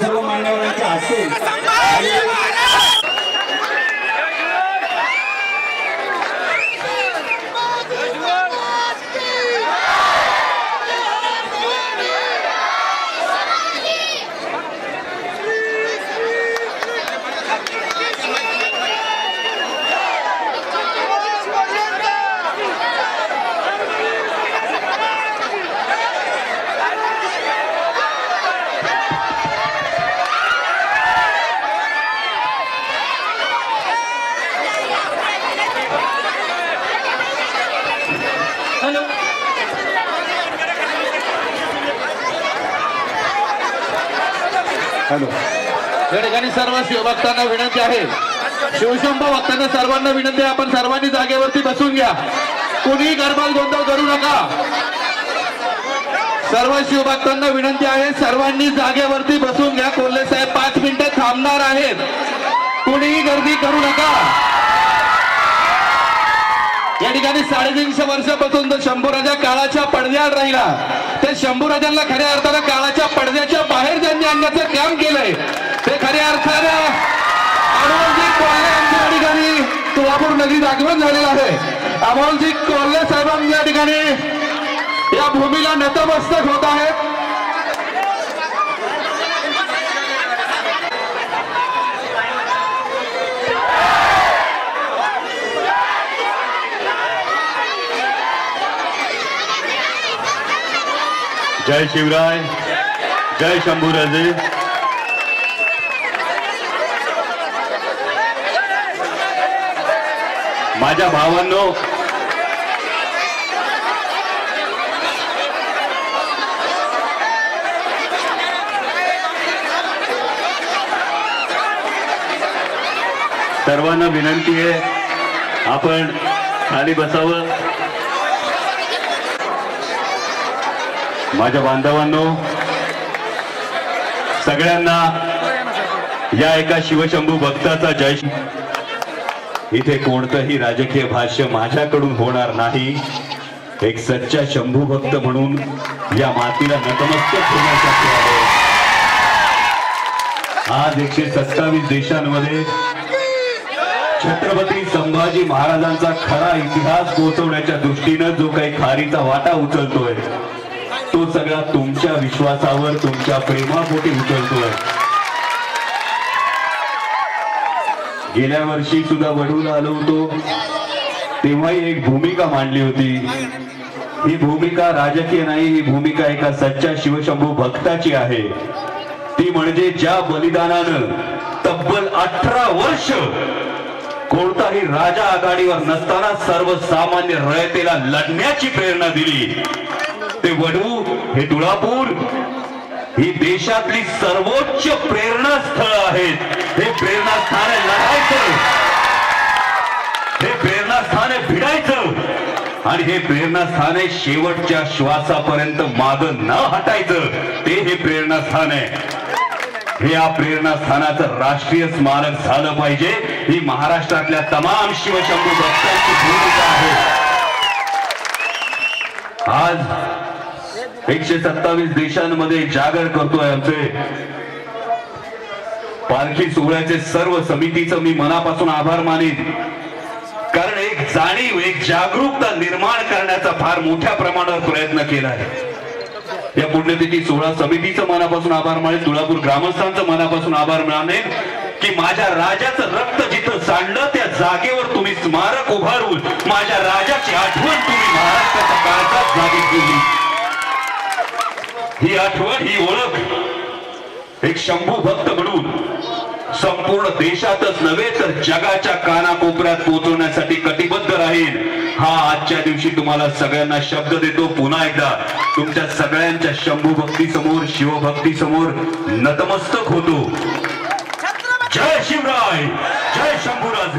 सर्व मान्यवरांच्या हस्ते या ठिकाणी सर्व शिवभक्तांना विनंती आहे. शिवशंभ भक्तांना सर्वांना विनंती आहे आपण सर्वांनी जागेवरती बसून घ्या. कुणीही गरबाल गोंधळ करू नका. सर्व शिवभक्तांना विनंती आहे सर्वांनी जागेवरती बसून घ्या. कोल्हे साहेब पाच मिनिटं थांबणार आहेत. कुणीही गर्दी करू नका. या ठिकाणी साडेतीनशे वर्षापासून जो शंभूराजा काळाच्या पडद्याआड राहिला. त्या शंभूराजांना खऱ्या अर्थानं काळाच्या पडद्याच्या बाहेर त्यांनी आणण्याचं काम केलंय. ते खऱ्या अर्थानं अमोलजी या ठिकाणी तुळापूर नदी आगमन झालेलं आहे. अमोलजी कोल्हे साहेबांच्या ठिकाणी या भूमीला नतमस्तक होत आहेत. जय शिवराय जय शंभूराजे माझ्या भावांनो सर्वांना विनंती आहे आपण खाली बसावं. माझ्या बांधवांनो सगळ्यांना या एका शिवशंभू भक्ताचा जय इथे कोणतंही राजकीय भाष्य माझ्याकडून होणार नाही. एक सच्चा शंभू भक्त म्हणून या मातीला नतमस्तक होण्यासाठी आहे आज एकशे सत्तावीस देशांमध्ये छत्रपती संभाजी महाराजांचा खरा इतिहास पोहोचवण्याच्या दृष्टीनं जो काही खारीचा वाटा उचलतोय तो सगळा तुमच्या विश्वासावर तुमच्या प्रेमापोटी उचलतोय. गेल्या वर्षी सुद्धा वडूला आलो होतो. तेव्हाही एक भूमिका मांडली होती. ही भूमिका राजकीय नाही ही भूमिका एका सच्च्या शिवशंभू भक्ताची आहे. ती म्हणजे ज्या बलिदानानं तब्बल अठरा वर्ष कोणताही राजा आघाडीवर नसताना सर्वसामान्य रयतेला लढण्याची प्रेरणा दिली. ते वडू हे तुळापूर ही देशातली सर्वोच्च प्रेरणास्थळ आहेत. हे प्रेरणास्थान आहे लढायचं. हे प्रेरणास्थान आहे भिडायचं. आणि हे प्रेरणास्थान आहे शेवटच्या श्वासापर्यंत माग न हटायचं. ते हे प्रेरणास्थान आहे. हे या प्रेरणास्थानाचं राष्ट्रीय स्मारक झालं पाहिजे. ही महाराष्ट्रातल्या तमाम शिवशंभू भक्तांची भूमिका आहे. आज एकशे सत्तावीस देशांमध्ये जागर करतोय आमचे. पालखी सोहळ्याचे सर्व समितीचं मी मनापासून आभार मानेन. कारण एक जाणीव एक जागरूकता निर्माण करण्याचा फार मोठ्या प्रमाणावर प्रयत्न केला आहे. या पुण्यतिथी सोहळा समितीचं मनापासून आभार मानेल तुळापूर ग्रामस्थांचं मनापासून आभार मानेल की माझ्या राजाचं रक्त जिथं सांडलं त्या जागेवर तुम्ही स्मारक उभारून माझ्या राजाची आठवण तुम्ही महाराष्ट्राच्या काळजात जागी केली ही आठवण ही ओळख एक शंभू भक्त म्हणून संपूर्ण देशातच नव्हे तर जगाच्या कानाकोपऱ्यात पोहोचवण्यासाठी कटिबद्ध राहील. हा आजच्या दिवशी तुम्हाला सगळ्यांना शब्द देतो. पुन्हा एकदा तुमच्या सगळ्यांच्या शंभू भक्ती समोर शिवभक्ती समोर नतमस्तक होतो. जय शिवराय जय शंभूराज.